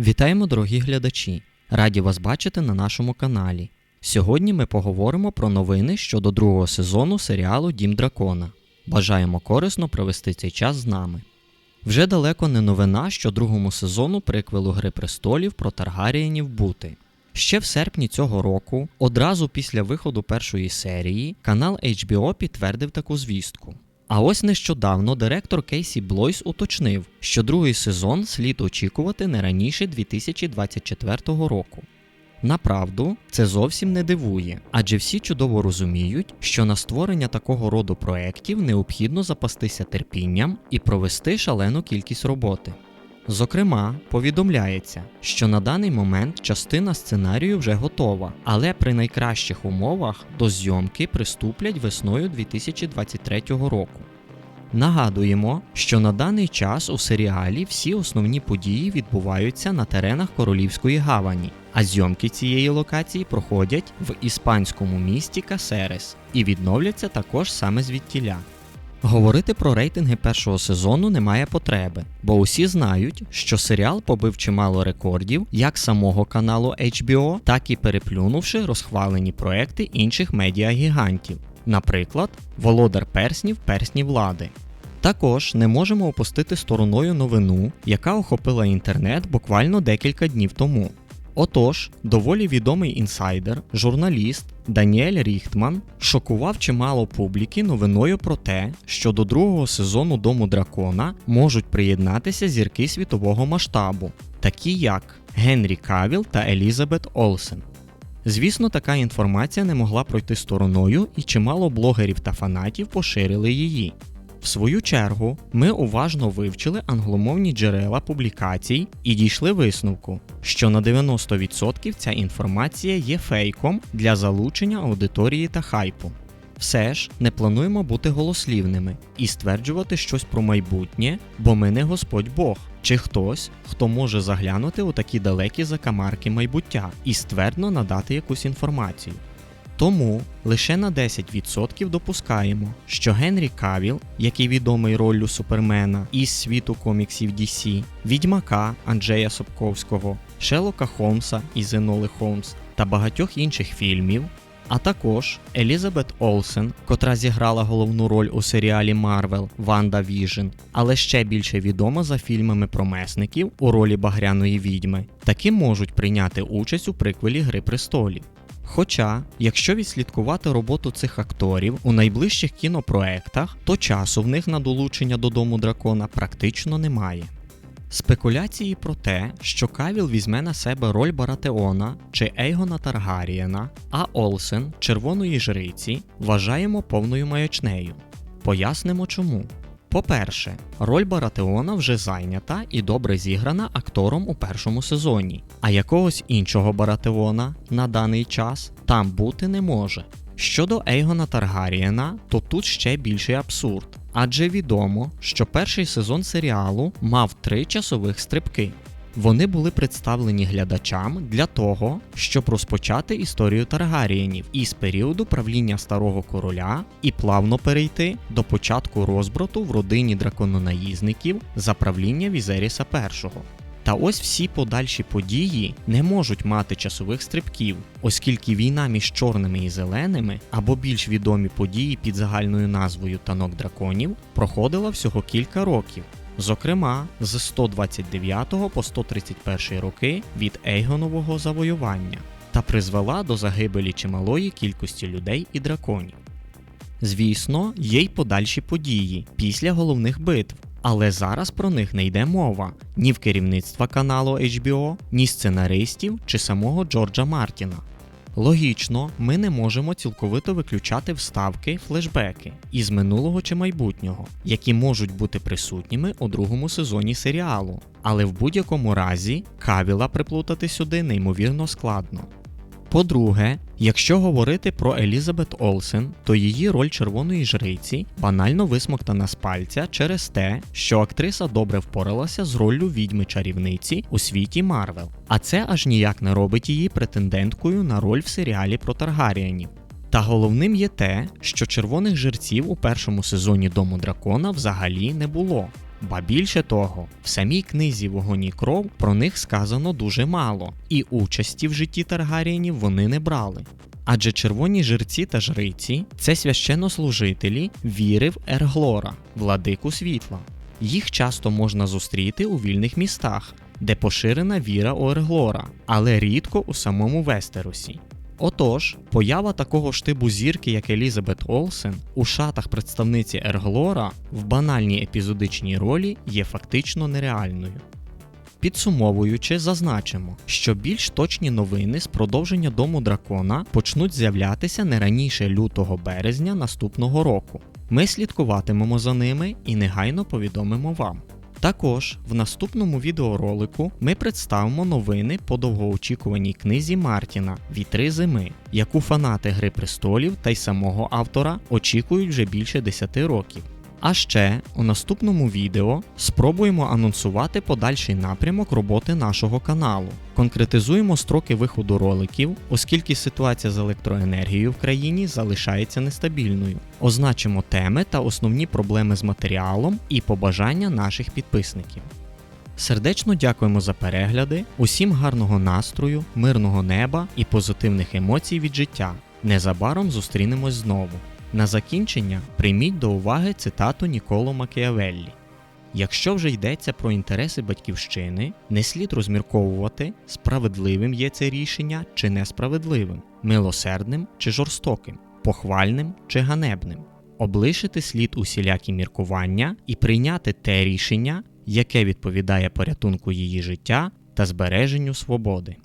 Вітаємо, дорогі глядачі! Раді вас бачити на нашому каналі. Сьогодні ми поговоримо про новини щодо другого сезону серіалу Дім Дракона. Бажаємо корисно провести цей час з нами. Вже далеко не новина, що другому сезону приквелу Гри престолів про Таргарієнів бути. Ще в серпні цього року, одразу після виходу першої серії, канал HBO підтвердив таку звістку. А ось нещодавно директор Кейсі Блойс уточнив, що другий сезон слід очікувати не раніше 2024 року. Направду, це зовсім не дивує, адже всі чудово розуміють, що на створення такого роду проєктів необхідно запастися терпінням і провести шалену кількість роботи. Зокрема, повідомляється, що на даний момент частина сценарію вже готова, але при найкращих умовах до зйомки приступлять весною 2023 року. Нагадуємо, що на даний час у серіалі всі основні події відбуваються на теренах Королівської гавані, а зйомки цієї локації проходять в іспанському місті Касерес і відновляться також саме звідтіля. Говорити про рейтинги першого сезону немає потреби, бо усі знають, що серіал побив чимало рекордів як самого каналу HBO, так і переплюнувши розхвалені проекти інших медіагігантів, наприклад, Володар перснів Персні влади. Також не можемо опустити стороною новину, яка охопила інтернет буквально декілька днів тому. Отож, доволі відомий інсайдер, журналіст Даніель Ріхтман шокував чимало публіки новиною про те, що до другого сезону Дому Дракона можуть приєднатися зірки світового масштабу, такі як Генрі Кавіл та Елізабет Олсен. Звісно, така інформація не могла пройти стороною, і чимало блогерів та фанатів поширили її. В свою чергу, ми уважно вивчили англомовні джерела публікацій і дійшли висновку, що на 90% ця інформація є фейком для залучення аудиторії та хайпу. Все ж не плануємо бути голослівними і стверджувати щось про майбутнє, бо ми не Господь Бог, чи хтось, хто може заглянути у такі далекі закамарки майбуття і ствердно надати якусь інформацію. Тому лише на 10% допускаємо, що Генрі Кавіл, який відомий роллю Супермена із світу коміксів DC, Відьмака Анджея Собковського, Шелока Холмса із Еноли Холмс та багатьох інших фільмів, а також Елізабет Олсен, котра зіграла головну роль у серіалі Марвел Ванда Віжн, але ще більше відома за фільмами про месників у ролі багряної відьми, таки можуть прийняти участь у приквелі Гри престолів. Хоча, якщо відслідкувати роботу цих акторів у найближчих кінопроектах, то часу в них на долучення до дому дракона практично немає. Спекуляції про те, що Кавіл візьме на себе роль Баратеона чи Ейгона Таргарієна, а Олсен червоної жриці вважаємо повною маячнею. Пояснимо чому. По-перше, роль Баратеона вже зайнята і добре зіграна актором у першому сезоні, а якогось іншого Баратеона на даний час там бути не може. Щодо Ейгона Таргарієна, то тут ще більший абсурд, адже відомо, що перший сезон серіалу мав три часових стрибки. Вони були представлені глядачам для того, щоб розпочати історію Таргарієнів із періоду правління старого короля і плавно перейти до початку розбрату в родині дракононаїзників за правління Візеріса І. Та ось всі подальші події не можуть мати часових стрибків, оскільки війна між чорними і зеленими, або більш відомі події під загальною назвою Танок драконів, проходила всього кілька років. Зокрема, з 129 по 131 роки від Ейгонового завоювання та призвела до загибелі чималої кількості людей і драконів. Звісно, є й подальші події після головних битв, але зараз про них не йде мова ні в керівництва каналу HBO, ні сценаристів чи самого Джорджа Мартіна. Логічно, ми не можемо цілковито виключати вставки, флешбеки із минулого чи майбутнього, які можуть бути присутніми у другому сезоні серіалу, але в будь-якому разі кавіла приплутати сюди неймовірно складно. По-друге, якщо говорити про Елізабет Олсен, то її роль червоної жриці банально висмоктана з пальця через те, що актриса добре впоралася з роллю відьми чарівниці у світі Марвел, а це аж ніяк не робить її претенденткою на роль в серіалі про Таргаріанів. Та головним є те, що червоних жерців у першому сезоні Дому дракона взагалі не було. Ба більше того, в самій книзі Вогонь і кров про них сказано дуже мало, і участі в житті Таргарієнів вони не брали. Адже червоні жерці та жриці це священнослужителі віри в Ерглора, владику світла. Їх часто можна зустріти у вільних містах, де поширена віра у Ерглора, але рідко у самому Вестеросі. Отож, поява такого ж типу зірки, як Елізабет Олсен, у шатах представниці Ерглора в банальній епізодичній ролі є фактично нереальною. Підсумовуючи, зазначимо, що більш точні новини з продовження дому дракона почнуть з'являтися не раніше лютого березня наступного року. Ми слідкуватимемо за ними і негайно повідомимо вам. Також в наступному відеоролику ми представимо новини по довгоочікуваній книзі Мартіна Вітри зими, яку фанати Гри престолів та й самого автора очікують вже більше 10 років. А ще у наступному відео спробуємо анонсувати подальший напрямок роботи нашого каналу. Конкретизуємо строки виходу роликів, оскільки ситуація з електроенергією в країні залишається нестабільною. Означимо теми та основні проблеми з матеріалом і побажання наших підписників. Сердечно дякуємо за перегляди, усім гарного настрою, мирного неба і позитивних емоцій від життя. Незабаром зустрінемось знову. На закінчення прийміть до уваги цитату Ніколо Макіавеллі. Якщо вже йдеться про інтереси батьківщини, не слід розмірковувати, справедливим є це рішення чи несправедливим, милосердним чи жорстоким, похвальним чи ганебним. Облишити слід усілякі міркування і прийняти те рішення, яке відповідає порятунку її життя та збереженню свободи.